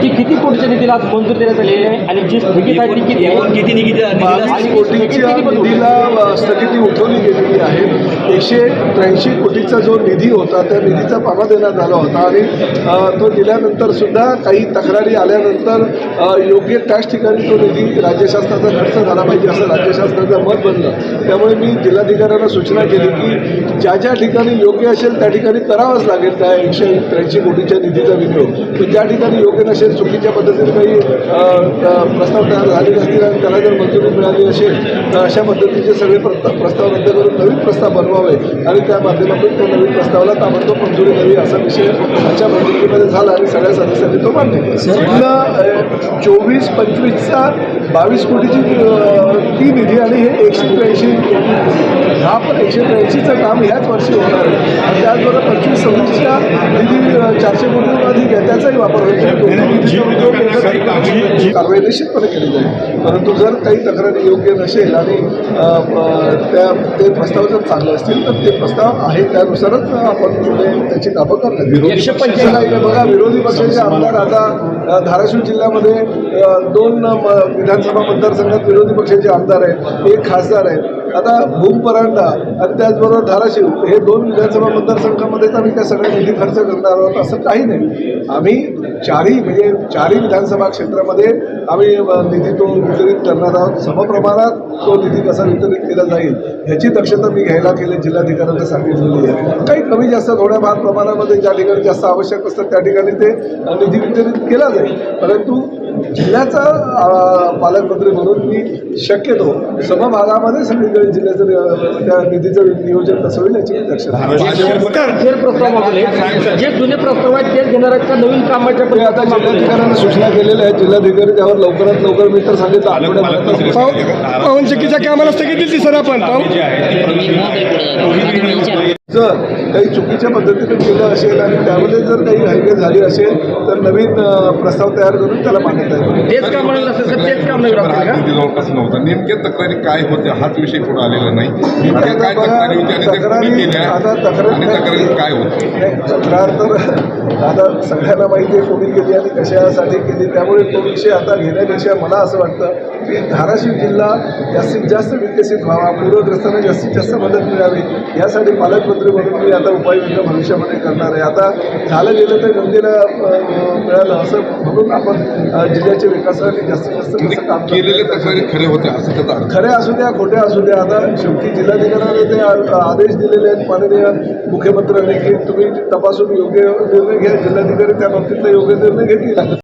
he किती कोटीच्या निधीला आज मंजूर देण्यात आलेली आहे आणि जी स्थगित आहे ती किती आहे? किती निधी आणि बावीस कोटीच्या किती पण होईल? निधीला अ, स्थगिती उठवली गेलेली आहे. एकशे त्र्याऐंशी कोटीचा जो निधी होता त्या निधीचा पामा देण्यात आला होता आणि अ, तो दिल्यानंतर सुद्धा काही तक्रारी आल्यानंतर अ, योग्य त्याच ठिकाणी तो निधी राज्य शासनाचा खर्च झाला पाहिजे असं राज्य शासनाचं मत बनलं. त्यामुळे मी जिल्हाधिकाऱ्यांना सूचना केली की ज्या ज्या ठिकाणी योग्य असेल त्या ठिकाणी करावंच लागेल त्या एकशे त्र्याऐंशी कोटीच्या निधीचा विनियोग. पण ज्या ठिकाणी योग्य नसेल चुकीच्या पद्धतीने काही प्रस्ताव तयार झाले नसतील आणि त्याला जर मंजुरी मिळाली असेल तर अशा पद्धतीचे सगळे प्रस्ताव प्रस्ताव रद्द करून नवीन प्रस्ताव बनवावे आणि त्या माध्यमातून त्या नवीन प्रस्तावाला ताबडतोब मंजुरी द्यावी असा विषय आजच्या बैठकीमध्ये झाला आणि सगळ्या सदस्यांनी तो मान्य केला चोवीस पंचवीसचा बावीस कोटीची ती निधी आणि हे एकशे त्र्याऐंशी हा पण एकशे त्र्याऐंशीचं काम ह्याच वर्षी होणार आहे. आणि त्याचबरोबर पंचवीस सव्वीसच्या निधी चारशे कोटीहून अधिक आहे त्याचाही वापर होईल. एकत्र कारवाई निश्चितपणे केली जाईल परंतु जर काही तक्रारी योग्य नसेल आणि त्या ते प्रस्ताव जर चांगले असतील तर ते प्रस्ताव आहे त्यानुसारच आपण त्याची कामं काही नाही. बघा विरोधी पक्षाचे आमदार आता धाराशिव जिल्ह्यामध्ये दोन विधानसभा मतदारसंघात विरोधी पक्षाचे आमदार आहेत एक खासदार आहे आता भूम परांडा आणि त्याचबरोबर धाराशिव हे दोन विधानसभा मतदारसंघामध्येच आम्ही त्या सगळ्या निधी खर्च करणार आहोत असं काही नाही. आम्ही चारही म्हणजे चारही विधानसभा क्षेत्रामध्ये आम्ही निधी तो वितरित करणार आहोत. समप्रमाणात तो निधी कसा वितरित केला जाईल ह्याची दक्षता मी घ्यायला केली जिल्हाधिकाऱ्यांना सांगितलेली आहे. काही कमी जास्त थोड्याफार प्रमाणामध्ये ज्या ठिकाणी जास्त आवश्यक असतं त्या ठिकाणी ते निधी वितरित केला जाईल. परंतु जिल्ह्याचा पालकमंत्री म्हणून मी शक्यतो समभागामध्ये सगळीकडे जिल्ह्याचं अ, त्या निधीचं नियोजन कसं होईल याची जे जुने प्रस्ताव आहेत तेच घेणार आहेत का? नवीन कामाच्या ते आता जिल्हाधिकाऱ्यांना सूचना केलेल्या आहेत. जिल्हाधिकारी त्यावर लवकरात लवकर मी तर सांगितलं पावन चक्कीच्या कामाला स्थगित दिली सर आपण. काही चुकीच्या पद्धतीने केलं असेल आणि त्यामध्ये जर काही घाईघाई झाली असेल तर नवीन प्रस्ताव तयार करून त्याला मान्यता जवळपास नव्हता. नेमक्या तक्रारी काय होत्या? हाच विषय पुढे आलेला नाही. तक्रारी आता तक्रारी- आणि तक्रारी काय होतं नाही, तक्रार तर आता सगळ्यांना माहिती आहे कोणी केली आणि कशासाठी केली. त्यामुळे तो विषय आता घेण्यापेक्षा मला असं वाटतं की धाराशिव जिल्हा जास्तीत जास्त विकसित व्हावा पूरग्रस्तांना जास्तीत जास्त मदत मिळावी यासाठी पालकमंत्री म्हणून मी आता उपाययोजना भविष्यामध्ये करणार आहे. आता झालं गेलं तर गंगेला अ, मिळालं असं म्हणून आपण जिल्ह्याच्या विकासासाठी जास्तीत जास्त कसं काम येईल तक्रारी खरे होत्या असं खरे असू द्या खोटे असू द्या. आता शेवटी जिल्हाधिकाऱ्याने ते आदेश दिलेले आहेत माननीय मुख्यमंत्र्यांनी की तुम्ही तपासून योग्य निर्णय घ्या. जिल्हाधिकारी त्या बाबतीतला योग्य निर्णय घेतील.